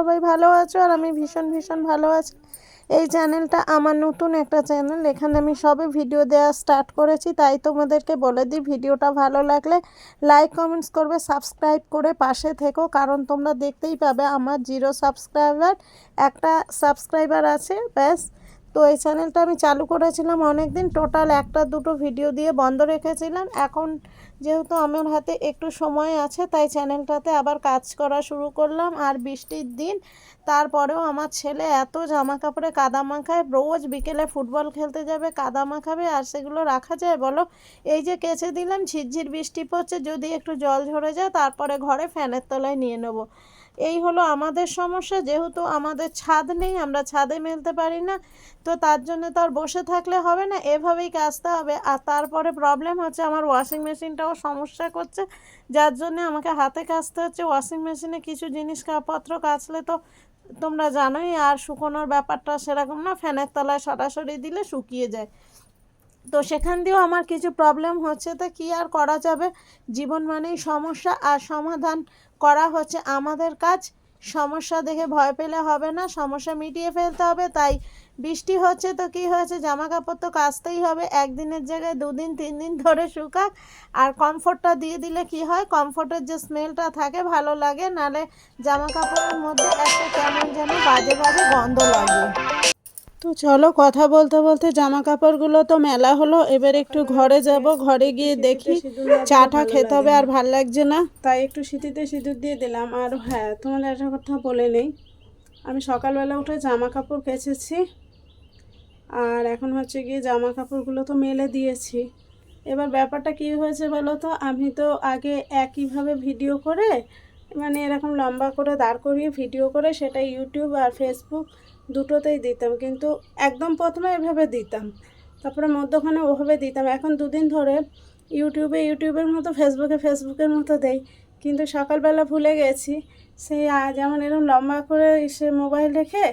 সবাই ভালো আছো আর আমি ভীষণ ভীষণ ভালো আছি। এই চ্যানেলটা আমার নতুন একটা চ্যানেল, এখানে আমি সবে ভিডিও দেওয়া স্টার্ট করেছি, তাই তোমাদেরকে বলে দিই ভিডিওটা ভালো লাগলে লাইক, কমেন্টস করবে, সাবস্ক্রাইব করে পাশে থেকো, কারণ তোমরা দেখতেই পাবে আমার জিরো সাবস্ক্রাইবার, একটা সাবস্ক্রাইবার আছে, ব্যাস। তো এই চ্যানেলটা আমি চালু করেছিলাম অনেক দিন টোটাল একটা, দুটো ভিডিও দিয়ে বন্ধ রেখেছিলাম। এখন যেহেতু আমার হাতে একটু সময় আছে, তাই চ্যানেলটাতে আবার কাজ করা শুরু করলাম। আর বৃষ্টির দিন, তারপরেও আমার ছেলে এত জামা কাপড়ে কাদা মাখায়, রোজ বিকেলে ফুটবল খেলতে যাবে, কাদা মাখাবে, আর সেগুলো রাখা যায়, বলো? এই যে কেচে দিলাম, ঝিরঝির বৃষ্টি পড়ছে, যদি একটু জল ঝরে যায়, তারপরে ঘরে ফ্যানের তলায় নিয়ে নেব। এই হলো আমাদের সমস্যা, যেহেতু আমাদের ছাদ নেই, আমরা ছাদে মেলতে পারি না, তো তার জন্য তো আর বসে থাকলে হবে না, এভাবেই কাচতে হবে। আর তারপরে প্রবলেম হচ্ছে আমার ওয়াশিং মেশিনটাও সমস্যা করছে, যার জন্য আমাকে হাতে কাচতে হচ্ছে ওয়াশিং মেশিনে কিছু জিনিসপত্র কাচলে তো তোমরা জানোই, আর শুকোনোর ব্যাপারটা সেরকম না, ফ্যানের তলায় সরাসরি দিলে শুকিয়ে যায়। তো সেখান দিয়েও আমার কিছু প্রবলেম হচ্ছে, তো কী আর করা যাবে? জীবন মানেই সমস্যা, আর সমাধান করা হচ্ছে। আমাদের কাজ সমস্যা দেখে ভয় পেলে হবে না, সমস্যা মিটিয়ে ফেলতে হবে। তাই বৃষ্টি হচ্ছে তো কি হয়েছে জামা কাপড় তো কাচতেই হবে। একদিনের জায়গায় দুদিন তিন দিন ধরে শুকাক। আর কমফোর্টটা দিয়ে দিলে কি হয়? কমফোর্টের যে স্মেলটা থাকে, ভালো লাগে। নালে জামা কাপড়ের মধ্যে একটা কেমন যেন বাজে বাজে গন্ধ লাগে। তো চলো কথা বলতে বলতে জামা কাপড়গুলো তো মেলা হলো এবার একটু ঘরে যাব ঘরে গিয়ে দেখি চাটা খেতে হবে আর ভালো লাগছে না। তাই একটু শীতিতে সিঁদুর দিয়ে দিলাম। আর হ্যাঁ তোমাদের একটা কথা বলে নেই। আমি সকালবেলা উঠে জামা কাপড় কেচেছি আর এখন হচ্ছে গিয়ে জামা কাপড়গুলো তো মেলে দিয়েছি। এবার ব্যাপারটা কী হয়েছে বলো তো? আমি তো আগে একইভাবে ভিডিও করে মানে এরকম লম্বা করে দাঁড় করিয়ে ভিডিও করে সেটা ইউটিউব আর ফেসবুক দুটোতেই দিতাম, কিন্তু একদম প্রথমে এভাবে দিতাম। তারপরে মধ্যখানে ওভাবে দিতাম। এখন দুদিন ধরে ইউটিউবে, ইউটিউবের মতো, ফেসবুকে, ফেসবুকের মতো দেই। কিন্তু সকালবেলা ভুলে গেছি সেই যেমন এরকম লম্বা করে সে মোবাইল রেখে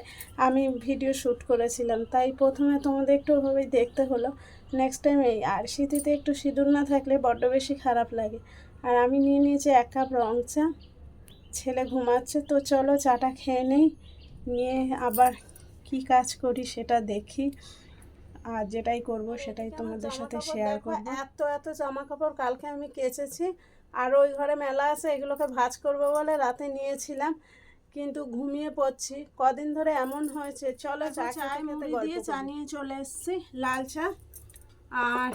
আমি ভিডিও শ্যুট করেছিলাম। তাই প্রথমে তোমাদের একটু ওভাবেই দেখতে হলো। নেক্সট টাইম এই আর শীতিতে একটু সিঁদুর না থাকলে বড্ড বেশি খারাপ লাগে। আর আমি নিয়ে নিয়েছি এক কাপ রং চা। ছেলে ঘুমাচ্ছে, তো চলো চাটা খেয়ে নেই। নিয়ে আবার কি কাজ করি সেটা দেখি। আর যেটাই করব সেটাই তোমাদের সাথে শেয়ার করব। এত এত জামা কাপড় কালকে আমি কেচেছি। আর ওই ঘরে মেলা আছে এগুলোকে ভাঁজ করব বলে রাতে নিয়েছিলাম। কিন্তু ঘুমিয়ে পড়ছি। কদিন ধরে এমন হয়েছে। চলো চা দিয়ে চা নিয়ে চলে এসেছি লাল চা। আর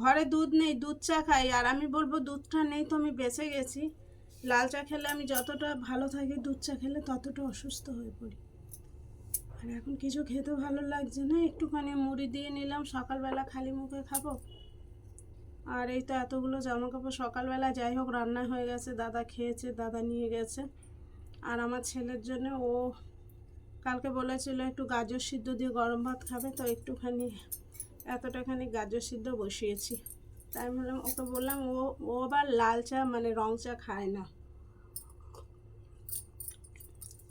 ঘরে দুধ নেই দুধ চা খাই। আর আমি বলব দুধটা নেই তো আমি বেঁচে গেছি। লাল চা খেলে আমি যতটা ভালো থাকি, দুধ চা খেলে ততটা অসুস্থ হয়ে পড়ি। আর এখন কিছু খেতে ভালো লাগছে না, একটুখানি মুড়ি দিয়ে নিলাম, সকালবেলা খালি মুখে খাব। আর এই তো এতগুলো জামা কাপড় সকালবেলা যাই হোক, রান্না হয়ে গেছে, দাদা খেয়েছে, দাদা নিয়ে গেছে। আর আমার ছেলের জন্য ও কালকে বলেছিল একটু গাজর সিদ্ধ দিয়ে গরম ভাত খাবে, তো একটুখানি, এতটাখানি গাজর সিদ্ধ বসিয়েছি। তাই বললাম ওকে বললাম, ও ও আবার লাল চা মানে রং চা খায় না।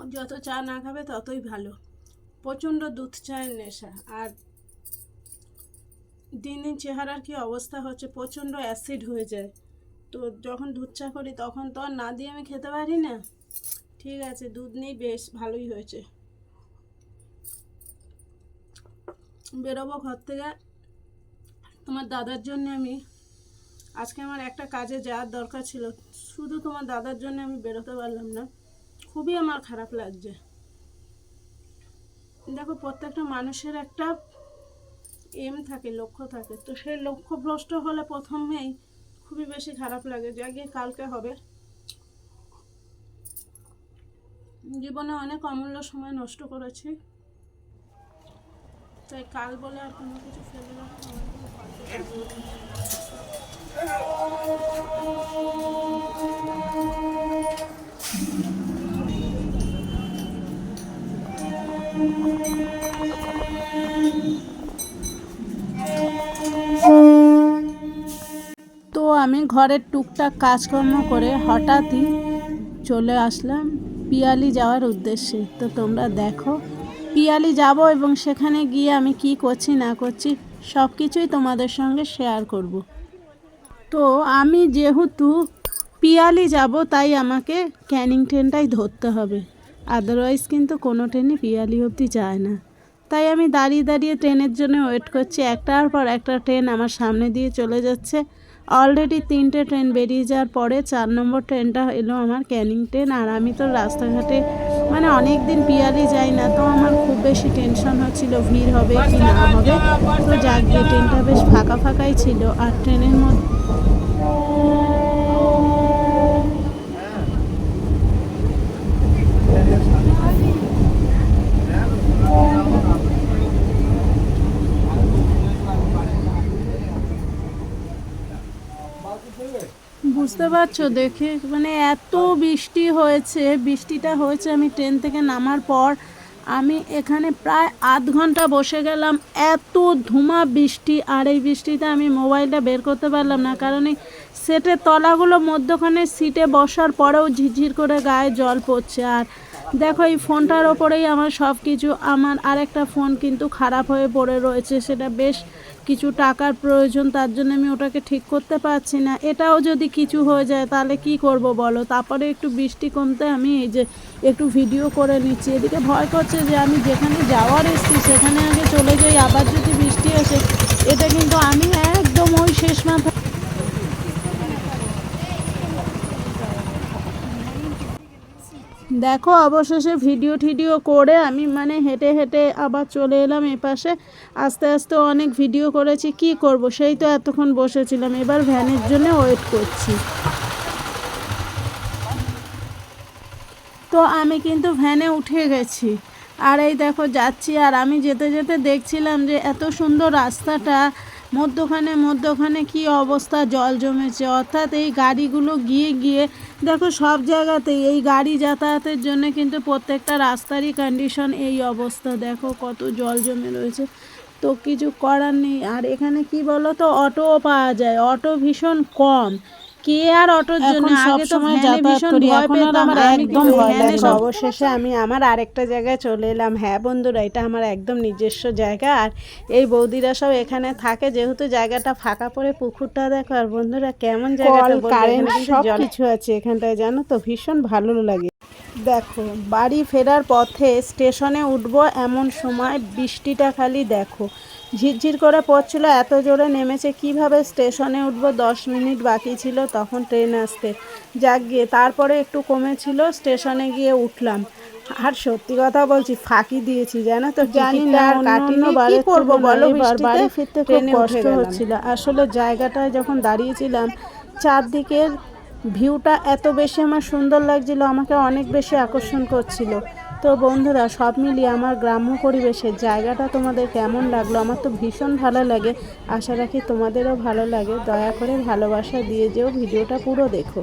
যত চা না খাবে ততই ভালো। প্রচণ্ড দুধ চায়ের নেশা। আর দিন দিন চেহারার কি অবস্থা হচ্ছে? প্রচণ্ড অ্যাসিড হয়ে যায়। তো যখন দুধ চা করি, তখন তো আর না দিয়ে আমি খেতে পারি না। ঠিক আছে, দুধ নেই, বেশ, ভালোই হয়েছে। বেরোবো ঘর থেকে। তোমার দাদার জন্য আমি আজকে আমার একটা কাজে যাওয়ার দরকার ছিল। শুধু তোমার দাদার জন্য আমি বেরোতে পারলাম না। খুবই আমার খারাপ লাগছে। দেখো, প্রত্যেকটা মানুষের একটা এম থাকে, লক্ষ্য থাকে। তো সেই লক্ষ্য ভ্রষ্ট হলে প্রথমেই খুবই বেশি খারাপ লাগে, যে আগে কালকে হবে। জীবনে অনেক অমূল্য সময় নষ্ট করেছি। তাই কাল বলে আর কোনো কিছু ফেলে রাখা তো আমি ঘরের টুকটাক কাজকর্ম করে হঠাৎই চলে আসলাম পিয়ালি যাওয়ার উদ্দেশ্যে। তো তোমরা দেখো, পিয়ালি যাব এবং সেখানে গিয়ে আমি কি করছি না করছি সব কিছুই তোমাদের সঙ্গে শেয়ার করব। তো আমি যেহেতু পিয়ালি যাব, তাই আমাকে ক্যানিং ট্রেনটাই ধরতে হবে। আদারওয়াইজ কিন্তু কোনো ট্রেনই পিয়ালি অবধি যায় না। তাই আমি দাঁড়িয়ে দাঁড়িয়ে ট্রেনের জন্য ওয়েট করছি। একটার পর একটা ট্রেন আমার সামনে দিয়ে চলে যাচ্ছে। অলরেডি তিনটে ট্রেন বেরিয়ে যাওয়ার পরে চার নম্বর ট্রেনটা এলো আমার ক্যানিং ট্রেন। আর আমি তো রাস্তাঘাটে মানে অনেক দিন পিয়ালি যাই না, তো আমার খুব বেশি টেনশন হচ্ছিল ভিড় হবে কি না হবে। তো যাক ট্রেনটা বেশ ফাঁকা ফাঁকাই ছিল, আর ট্রেনের মধ্যে বুঝতে পারছ? দেখে মানে এত বৃষ্টি হয়েছে, বৃষ্টিটা হয়েছে আমি ট্রেন থেকে নামার পর। আমি এখানে প্রায় আধ ঘণ্টা বসে গেলাম, এত ধুমা বৃষ্টি। আর এই বৃষ্টিতে আমি মোবাইলটা বের করতে পারলাম না, কারণ এই সেটের তলাগুলো মধ্যখানে সিটে বসার পরেও ঝিরঝির করে গায়ে জল পড়ছে। আর দেখো, এই ফোনটার ওপরেই আমার সব কিছু আমার আরেকটা ফোন কিন্তু খারাপ হয়ে পড়ে রয়েছে, সেটা বেশ কিছু টাকার প্রয়োজন, তার জন্য আমি ওটাকে ঠিক করতে পারছি না। এটাও যদি কিছু হয়ে যায়, তাহলে কি করব বলো? তারপরে একটু বৃষ্টি কমতে আমি এই যে একটু ভিডিও করে নিচ্ছি। এদিকে ভয় করছে যে আমি যেখানে যাওয়ার এসছি, সেখানে আগে চলে যাই, আবার যদি বৃষ্টি আসে, এটা কিন্তু আমি একদম ওই শেষ মাথা দেখো অবশেষে ভিডিও টিডিও করে আমি মানে হেঁটে হেঁটে আবার চলে এলাম এপাশে। আস্তে আস্তে অনেক ভিডিও করেছি, কি করব? সেই তো এতক্ষণ বসেছিলাম, এবার ভ্যানের জন্য ওয়েট করছি। তো আমি কিন্তু ভ্যানে উঠে গেছি। আর এই দেখো যাচ্ছি, আর আমি যেতে যেতে দেখছিলাম যে এত সুন্দর রাস্তাটা মধ্যখানে মধ্যখানে কি অবস্থা? জল জমেছে। অর্থাৎ এই গাড়িগুলো গিয়ে গিয়ে, দেখো সব জায়গাতেই এই গাড়ি যাতায়াতের জন্য কিন্তু প্রত্যেকটা রাস্তারই কন্ডিশন এই অবস্থা। দেখো কত জল জমে রয়েছে। তো কিছু করার নেই। আর এখানে কি বলো তো অটোও পাওয়া যায়। অটো ভীষণ কম। কে আর অটোর জন্য? আগে তো যাতায়াত ভীষণ করি, ভয় এখন আর পেতাম। আমার একদম ভয় লাগে। অবশেষে আমি আমার আরেকটা জায়গায় চলে এলাম। হ্যাঁ বন্ধুরা এটা আমার একদম নিজস্ব জায়গা। আর এই বৌদিরা সব এখানে থাকে। যেহেতু জায়গাটা ফাঁকা পড়ে পুকুরটা দেখো। আর বন্ধুরা কেমন জায়গাটা কারেন্ট, সব কিছু আছে এখানটায় জানো তো? ভীষণ ভালো লাগে। দেখো বাড়ি ফেরার পথে স্টেশনে উঠবো এমন সময় বৃষ্টিটা খালি দেখো। ঝিরঝির করে পড়ছিল এত জোরে নেমেছে কীভাবে স্টেশনে উঠবো? দশ মিনিট বাকি ছিল তখন ট্রেন আসতে। যাক গিয়ে তারপরে একটু কমেছিল স্টেশনে গিয়ে উঠলাম। আর সত্যি কথা বলছি ফাঁকি দিয়েছি জানো তো? জানি না আর কাটিনি কি করব বলো? বাড়ি ফিরতে খুব কষ্ট হচ্ছিল। আসলে জায়গাটায় যখন দাঁড়িয়েছিলাম চারদিকের ভিউটা এত বেশি আমার সুন্দর লাগছিল আমাকে অনেক বেশি আকর্ষণ করছিল। তো বন্ধুরা, সব মিলিয়ে আমার গ্রাম্য পরিবেশের জায়গাটা তোমাদের কেমন লাগল? আমার তো ভীষণ ভালো লাগে। আশা রাখি তোমাদেরও ভালো লাগে। দয়া করে ভালোবাসা দিয়ে যেও ভিডিওটা পুরো দেখো।